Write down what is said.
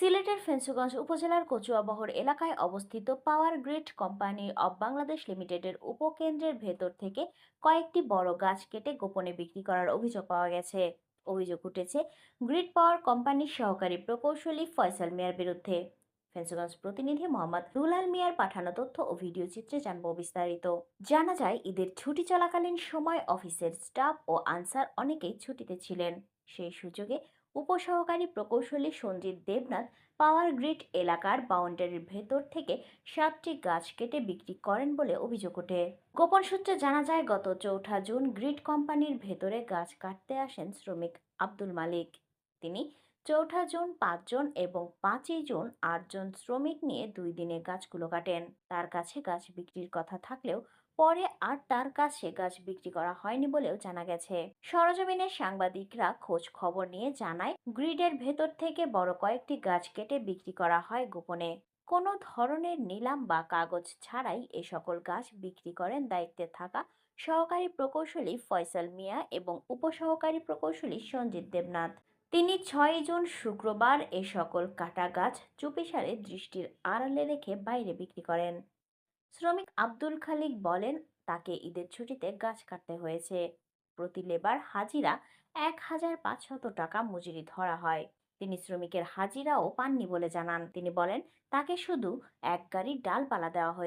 সিলেটের ফেঞ্চুগঞ্জ উপজেলার কচুয়াবহর এলাকায় অবস্থিত power grid company of Bangladesh লিমিটেডের উপকেন্দ্রের ভেতর থেকে কয়েকটি বড় গাছ কেটে গোপনে বিক্রি করার অভিযোগ পাওয়া গেছে। অভিযোগ উঠেছে, গ্রিড পাওয়ার কোম্পানির সহকারী প্রকৌশলী ফয়সাল মিয়ার বিরুদ্ধে। ফেঞ্চুগঞ্জ প্রতিনিধি মোহাম্মদ রুলাল মিয়ার পাঠানো তথ্য ও ভিডিও চিত্রে জানব বিস্তারিত। জানা যায়, ঈদের ছুটি চলাকালীন সময় অফিসের স্টাফ ও আনসার অনেকেই ছুটিতে ছিলেন। সেই সুযোগে উপসহকারী প্রকৌশলী সঞ্জিত দেবনাথ পাওয়ার গ্রিড এলাকার বাউন্ডারির ভেতর থেকে সাতটি গাছ কেটে বিক্রি করেন বলে অভিযোগ ওঠে। গোপন সূত্রে জানা যায়, গত চৌঠা জুন গ্রিড কোম্পানির ভেতরে গাছ কাটতে আসেন শ্রমিক আব্দুল মালিক। তিনি চৌঠা জুন পাঁচজন এবং পাঁচই জুন আটজন শ্রমিক নিয়ে দুই দিনে গাছগুলো কাটেন। তার কাছে গাছ বিক্রির কথা থাকলেও পরে আর তার কাছে গাছ বিক্রি করা হয়নি বলেও জানা গেছে। সরজমিনের সাংবাদিকরা খোঁজ খবর নিয়ে জানায়, গ্রিডের ভেতর থেকে বড় কয়েকটি গাছ কেটে বিক্রি করা হয় গোপনে। কোনো ধরনের নিলাম বা কাগজ ছাড়াই এ সকল গাছ বিক্রি করেন দায়িত্বে থাকা সহকারী প্রকৌশলী ফয়সাল মিয়া এবং উপসহকারী প্রকৌশলী সঞ্জিত দেবনাথ। তিনি ছয় জুন শুক্রবার এ সকল কাটা গাছ চুপিসারে দৃষ্টির আড়ালে রেখে বাইরে বিক্রি করেন। শ্রমিক আব্দুল খালিক বলেন, তাকে ঈদের ছুটিতে গাছ কাটতে হয়েছে। প্রতি লেবার হাজিরা এক হাজার পাঁচশত টাকা মজুরি ধরা হয়। তিনি শ্রমিকের হাজিরাও পাননি বলে জানান। তিনি বলেন, তাকে শুধু এক গাড়ি ডালপালা দেওয়া হয়েছে।